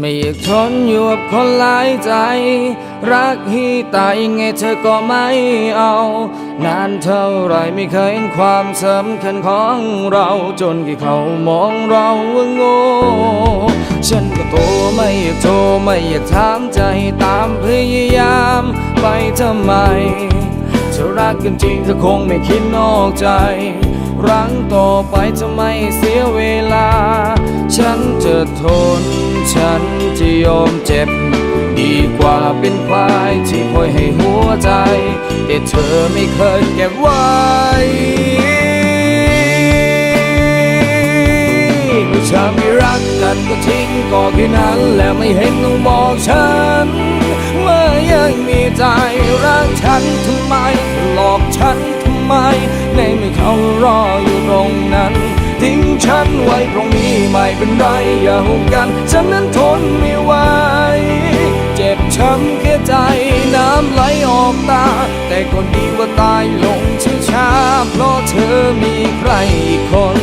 ไม่อยากทนอยู่กับคนหลายใจ รักฮีตายยังไงเธอก็ไม่เอา นานเท่าไรไม่เคยเห็นความสำคัญของเราจนที่เขามองเราว่าโง่ฉันก็โตไม่อยากโทรไม่อยากถามใจตามพยายามไปทำไมถ้ารักกันจริงเธอคงไม่คิดนอกใจ รั้งต่อไปจะไม่เสียเวลา ฉันจะทน ฉันจะยอมเจ็บ ดีกว่าเป็นควายที่คอยให้หัวใจ แต่เธอไม่เคยเก็บไว้เมื่อเธอไม่รักกันก็ทิ้งก็แค่นั้นแล้วไม่เห็นต้องบอกฉันว่ายังมีใจรักฉันทำไมหลอกฉันทำไมในเมื่อเขารออยู่ตรงนั้น ทิ้งฉันไว้ตรงนี้ไม่เป็นไรอย่าหุบกัน ฉันนั้นทนไม่ไหวเจ็บช้ำแค่ใจน้ำไหลออกตา แต่ก็ดีว่าตายลงช้าๆเพราะเธอมีใครอีกคน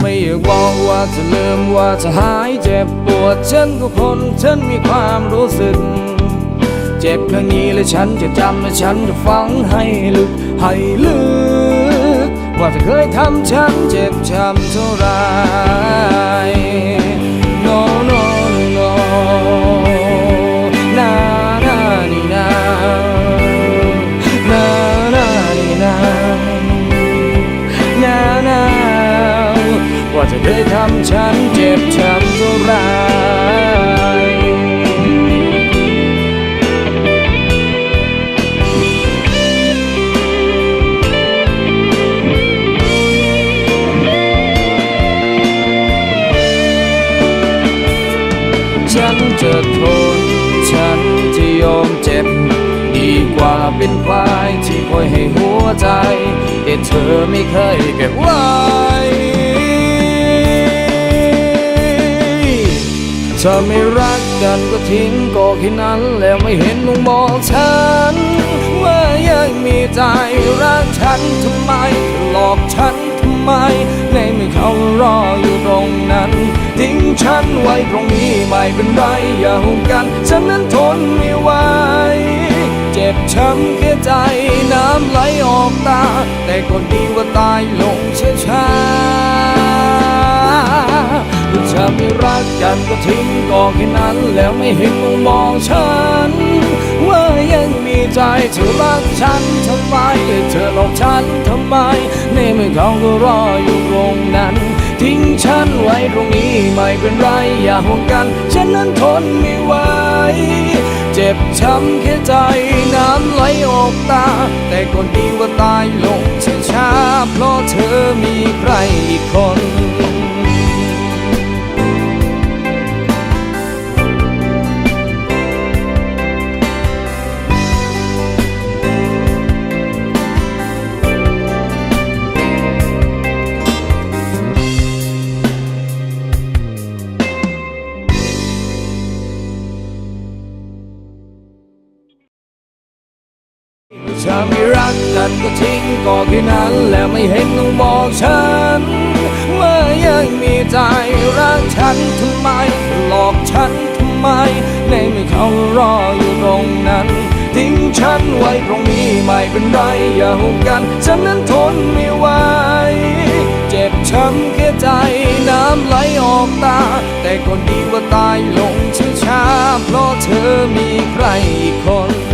ไม่อยากบอกว่าจะลืมว่าจะหายเจ็บปวดฉันก็คนฉันมีความรู้สึก จ็บครั้งนี้และฉันจะจำและฉันจะฟังให้ลึกให้ลึก ว่าเธอเคยทำฉันเจ็บช้ำเท่าไหร เจ็บ ดีกว่าเป็นควายที่คอยให้หัวใจแต่เธอไม่เคยเก็บไว้ถ้าไม่รักกันก็ทิ้งก็แค่นั้น แล้วไม่เห็นมึงมองฉัน ว่ายังมีใจรักฉันทำไมหลอกฉันทำไมในเมื่อเขารออยู่ตรงนั้นทิ้งฉันไว้ตรงนี้ ไม่เป็นไรอย่าหุบกัน ฉันนั้นทนไม่ไหว เจ็บช้ำแค่ใจน้ำไหลออกตา แต่ก็ดีว่าตายลงช้าๆถ้าไม่รักกันก็ทิ้งก็แค่นั้น แล้วไม่เห็นมึงมองฉัน ว่ายังมีใจเธอรักฉันทำไมเธอหลอกฉันทำไมในเมื่อเขาก็รออยู่ตรง ฉันไว้ตรงนี้ไม่เป็นไรอย่าห่วงกัน ฉันนั้นทนไม่ไหว เจ็บช้ำแค่ใจน้ำไหลออกตา แต่ก็ดีว่าตายลง ถ้าไม่รักกันก็ทิ้งก็แค่นั้น แล้วไม่เห็นต้องบอกฉันว่ายังมีใจรักฉันทำไม หลอกฉันทำไม ในเมื่อเขารออยู่ตรงนั้น ทิ้งฉันไว้ตรงนี้ไม่เป็นไร อย่าหุบกัน ฉันนั้นทนไม่ไหวเจ็บช้ำแค่ใจน้ำไหลออกตา แต่ก็ดีว่าตายลงช้าๆเพราะเธอมีใครอีกคน